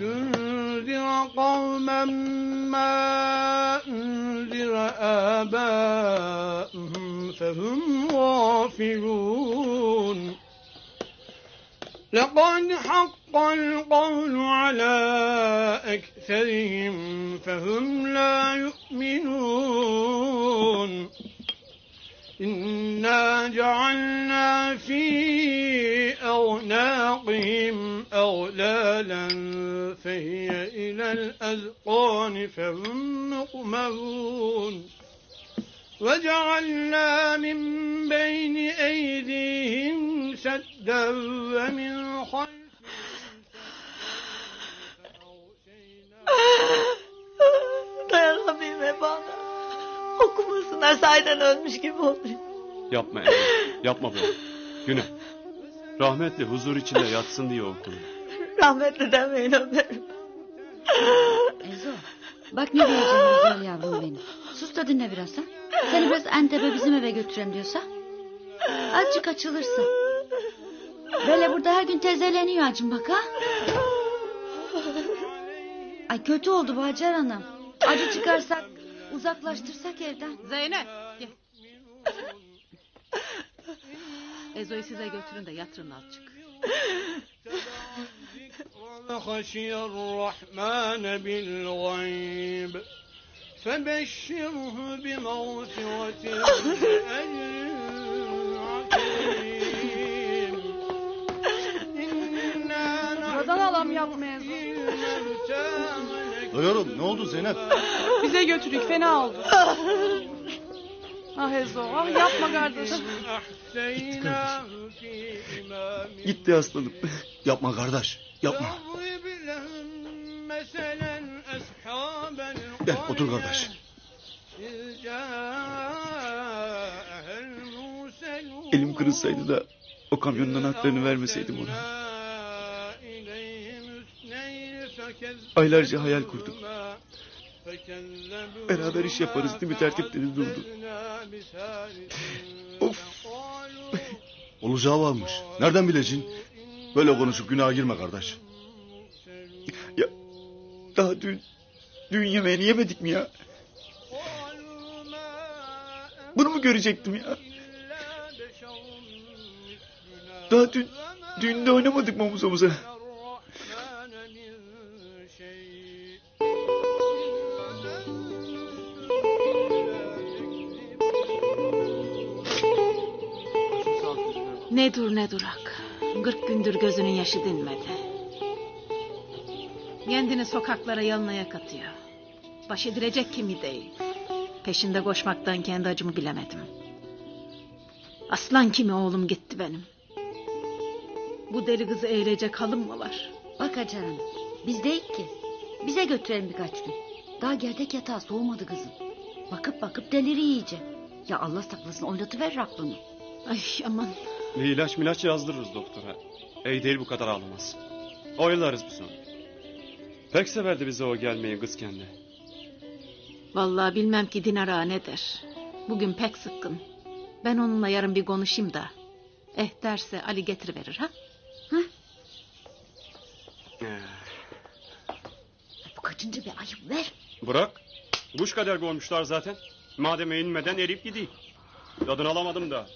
لتنذر قوما ما أنذر آباؤهم فهم غافلون لقد حق القول على أكثرهم فهم لا يؤمنون إنا جعلنا في أعناقهم أغلالا فهي إلى الأذقان فهم مقمرون وجعلنا من بين أيديهم سدا ومن خلفهم Dayanamıyorum bana. Okumasınlar sayeden ölmüş gibi oluyor. Yapma Emre. Yapma bunu. Günah. Rahmetli huzur içinde yatsın diye okudum. Rahmetli demeyin Ömer'im. Ezo bak ne diyeceğim güzel yavrum benim. Sus da dinle biraz ha. Seni biraz Antep'e bizim eve götüreyim diyorsa. Azıcık açılırsın. Böyle burada her gün tezeleniyor acım bak ha. Ay kötü oldu bu Hacer Hanım. Acı çıkarsak uzaklaştırsak evden. Zeynep gel. Ezo'yu size götürün de yatırın azıcık. وخشي الرحمن بالغيب فبشره بمغفرة وأجر عظيم إنا Buradan alam yapmaya. Duyuyorum ne oldu Zeynep? Bize götürük fena oldu. ah Ezo ah yapma kardeşim. Gitti aslanım. Yapma kardeş yapma. Gel otur kardeş. Elim kırılsaydı da o kamyonun anahtarını vermeseydim ona. Aylarca hayal kurdum. Beraber iş yaparız değil mi tertip dedi durdu. Of. Olacağı varmış. Nereden bileceksin? Böyle konuşup günaha girme kardeş. Ya daha dün dün yemeğini yemedik mi ya? Bunu mu görecektim ya? Daha dün düğünde oynamadık mı omuz omuza? Ne dur ne durak. Kırk gündür gözünün yaşı dinmedi. Kendini sokaklara yalınaya katıyor. Baş edilecek kimi değil. Peşinde koşmaktan kendi acımı bilemedim. Aslan kimi oğlum gitti benim. Bu deli kızı eğilecek halım mı var? Bak Hacer Hanım biz değil ki. Bize götürelim birkaç gün. Daha gerdek yatağı soğumadı kızım. Bakıp bakıp delir iyice. Ya Allah saklasın oynatıverir aklını. Ay aman. Bir ilaç milaç yazdırırız doktora. İyi değil bu kadar ağlamaz. Oylarız biz onu. Pek severdi bize o gelmeyi kız kendi. Vallahi bilmem ki Dinara ne der. Bugün pek sıkkın. Ben onunla yarın bir konuşayım da. Eh derse Ali getiriverir ha? Bu kaçıncı bir ayıp ver. Bırak. Kuş kadar olmuşlar zaten. Madem eğilmeden eriyip gideyim. Tadını alamadım da.